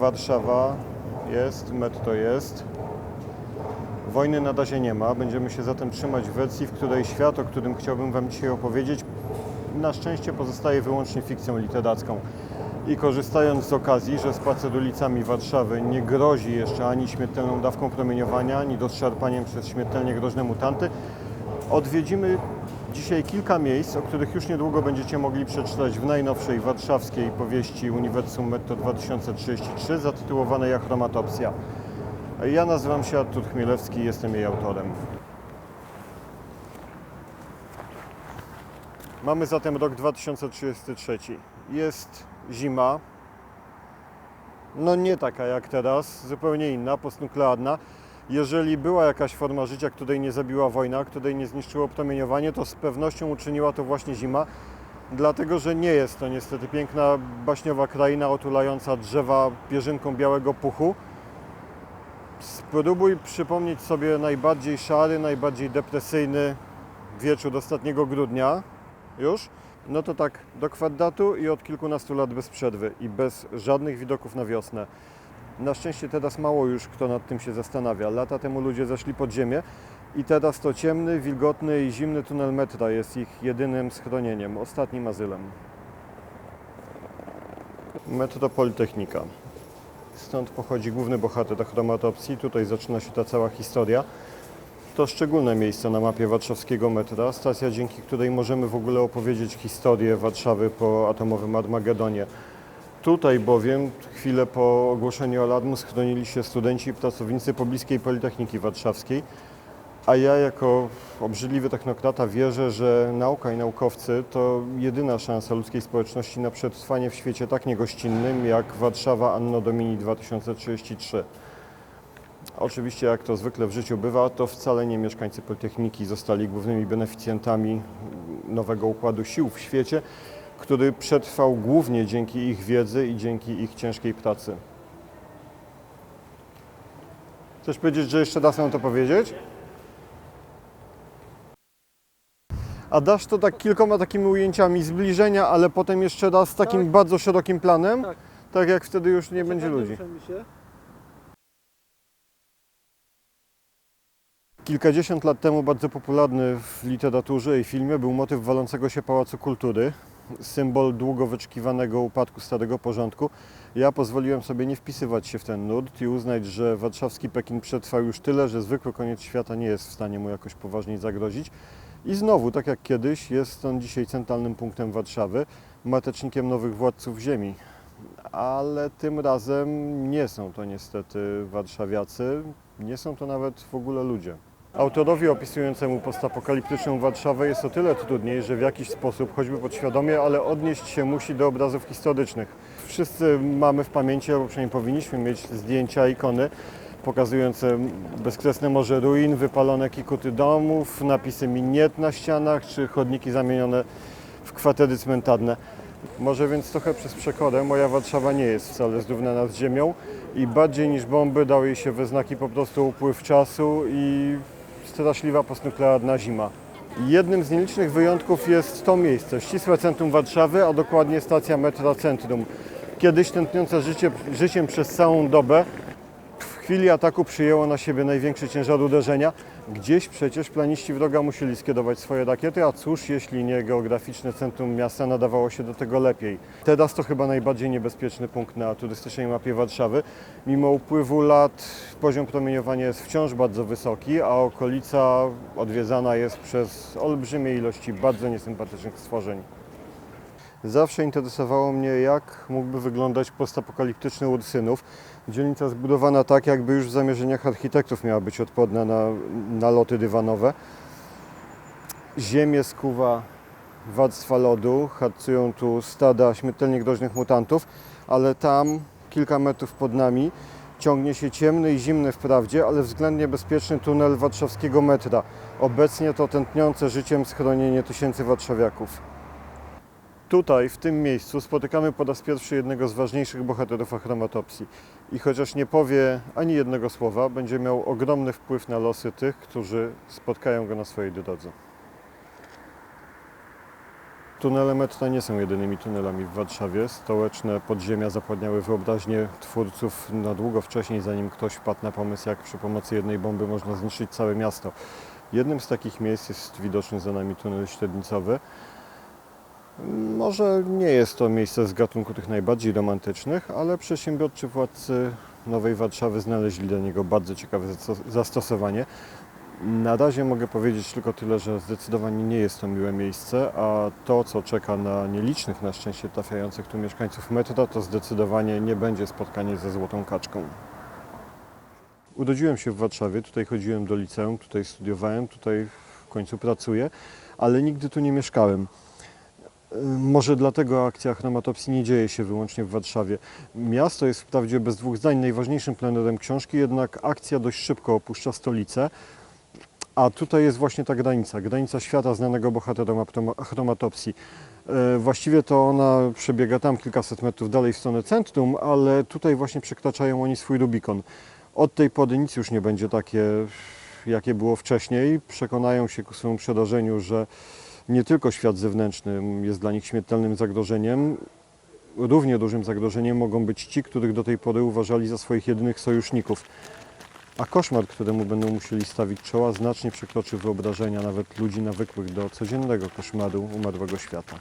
Warszawa jest, metro jest. Wojny na razie nie ma. Będziemy się zatem trzymać wersji, w której świat, o którym chciałbym Wam dzisiaj opowiedzieć, na szczęście pozostaje wyłącznie fikcją literacką. I korzystając z okazji, że spacer ulicami Warszawy nie grozi jeszcze ani śmiertelną dawką promieniowania, ani rozszarpaniem przez śmiertelnie groźne mutanty, odwiedzimy dzisiaj kilka miejsc, o których już niedługo będziecie mogli przeczytać w najnowszej warszawskiej powieści Uniwersum Metro 2033 zatytułowanej Achromatopsja. Ja nazywam się Artur Chmielewski i jestem jej autorem. Mamy zatem rok 2033. Jest zima. No nie taka jak teraz, zupełnie inna, postnuklearna. Jeżeli była jakaś forma życia, której nie zabiła wojna, której nie zniszczyło promieniowanie, to z pewnością uczyniła to właśnie zima. Dlatego, że nie jest to niestety piękna, baśniowa kraina otulająca drzewa pierzynką białego puchu. Spróbuj przypomnieć sobie najbardziej szary, najbardziej depresyjny wieczór ostatniego grudnia. Już? No to tak do kwadratu i od kilkunastu lat bez przerwy i bez żadnych widoków na wiosnę. Na szczęście teraz mało już kto nad tym się zastanawia. Lata temu ludzie zeszli pod ziemię i teraz to ciemny, wilgotny i zimny tunel metra jest ich jedynym schronieniem, ostatnim azylem. Metro Politechnika. Stąd pochodzi główny bohater chromatopsji. Tutaj zaczyna się ta cała historia. To szczególne miejsce na mapie warszawskiego metra, stacja dzięki której możemy w ogóle opowiedzieć historię Warszawy po atomowym Armagedonie. Tutaj bowiem chwilę po ogłoszeniu alarmu schronili się studenci i pracownicy pobliskiej Politechniki Warszawskiej, a ja jako obrzydliwy technokrata wierzę, że nauka i naukowcy to jedyna szansa ludzkiej społeczności na przetrwanie w świecie tak niegościnnym jak Warszawa Anno Domini 2033. Oczywiście, jak to zwykle w życiu bywa, to wcale nie mieszkańcy Politechniki zostali głównymi beneficjentami nowego układu sił w świecie, który przetrwał głównie dzięki ich wiedzy i dzięki ich ciężkiej pracy. Chcesz powiedzieć, że jeszcze raz mam to powiedzieć? A dasz to tak kilkoma takimi ujęciami zbliżenia, ale potem jeszcze raz z takim Tak. bardzo szerokim planem, tak. Tak. jak wtedy już nie będzie ludzi. Się. Kilkadziesiąt lat temu bardzo popularny w literaturze i filmie był motyw walącego się Pałacu Kultury, symbol długo wyczekiwanego upadku starego porządku. Ja pozwoliłem sobie nie wpisywać się w ten nurt i uznać, że warszawski Pekin przetrwał już tyle, że zwykły koniec świata nie jest w stanie mu jakoś poważniej zagrozić. I znowu, tak jak kiedyś, jest on dzisiaj centralnym punktem Warszawy, matecznikiem nowych władców ziemi. Ale tym razem nie są to niestety warszawiacy, nie są to nawet w ogóle ludzie. Autorowi opisującemu postapokaliptyczną Warszawę jest o tyle trudniej, że w jakiś sposób, choćby podświadomie, ale odnieść się musi do obrazów historycznych. Wszyscy mamy w pamięci, albo przynajmniej powinniśmy mieć zdjęcia, ikony pokazujące bezkresne morze ruin, wypalone kikuty domów, napisy miniet na ścianach, czy chodniki zamienione w kwatery cmentarne. Może więc trochę przez przekorę moja Warszawa nie jest wcale zrównana z ziemią i bardziej niż bomby dał jej się we znaki po prostu upływ czasu i straszliwa postnuklearna zima. Jednym z nielicznych wyjątków jest to miejsce, ścisłe centrum Warszawy, a dokładnie stacja metra Centrum. Kiedyś tętniące życie, życiem przez całą dobę, chwili ataku przyjęło na siebie największy ciężar uderzenia. Gdzieś przecież planiści wroga musieli skierować swoje rakiety, a cóż jeśli nie geograficzne centrum miasta nadawało się do tego lepiej. Teraz to chyba najbardziej niebezpieczny punkt na turystycznej mapie Warszawy. Mimo upływu lat poziom promieniowania jest wciąż bardzo wysoki, a okolica odwiedzana jest przez olbrzymie ilości bardzo niesympatycznych stworzeń. Zawsze interesowało mnie, jak mógłby wyglądać postapokaliptyczny Ursynów. Dzielnica zbudowana tak, jakby już w zamierzeniach architektów miała być odporna na naloty dywanowe. Ziemię skuwa warstwa lodu, harcują tu stada śmiertelnie groźnych mutantów, ale tam, kilka metrów pod nami, ciągnie się ciemny i zimny wprawdzie, ale względnie bezpieczny tunel warszawskiego metra. Obecnie to tętniące życiem schronienie tysięcy warszawiaków. Tutaj, w tym miejscu, spotykamy po raz pierwszy jednego z ważniejszych bohaterów achromatopsji. I chociaż nie powie ani jednego słowa, będzie miał ogromny wpływ na losy tych, którzy spotkają go na swojej drodze. Tunele metra nie są jedynymi tunelami w Warszawie. Stołeczne podziemia zapładniały wyobraźnię twórców na długo wcześniej, zanim ktoś wpadł na pomysł, jak przy pomocy jednej bomby można zniszczyć całe miasto. Jednym z takich miejsc jest widoczny za nami tunel średnicowy. Może nie jest to miejsce z gatunku tych najbardziej romantycznych, ale przedsiębiorczy władcy Nowej Warszawy znaleźli dla niego bardzo ciekawe zasto- zastosowanie. Na razie mogę powiedzieć tylko tyle, że zdecydowanie nie jest to miłe miejsce, a to, co czeka na nielicznych na szczęście trafiających tu mieszkańców metra, to zdecydowanie nie będzie spotkanie ze złotą kaczką. Urodziłem się w Warszawie, tutaj chodziłem do liceum, tutaj studiowałem, tutaj w końcu pracuję, ale nigdy tu nie mieszkałem. Może dlatego akcja chromatopsji nie dzieje się wyłącznie w Warszawie. Miasto jest wprawdzie bez dwóch zdań najważniejszym plenerem książki, jednak akcja dość szybko opuszcza stolicę. A tutaj jest właśnie ta granica, granica świata znanego bohaterom chromatopsji. E, Właściwie to ona przebiega tam kilkaset metrów dalej w stronę centrum, ale tutaj właśnie przekraczają oni swój Rubikon. Od tej pory nic już nie będzie takie, jakie było wcześniej. Przekonają się ku swemu przerażeniu, że nie tylko świat zewnętrzny jest dla nich śmiertelnym zagrożeniem, równie dużym zagrożeniem mogą być ci, których do tej pory uważali za swoich jedynych sojuszników. A koszmar, któremu będą musieli stawić czoła, znacznie przekroczy wyobrażenia nawet ludzi nawykłych do codziennego koszmaru umarłego świata.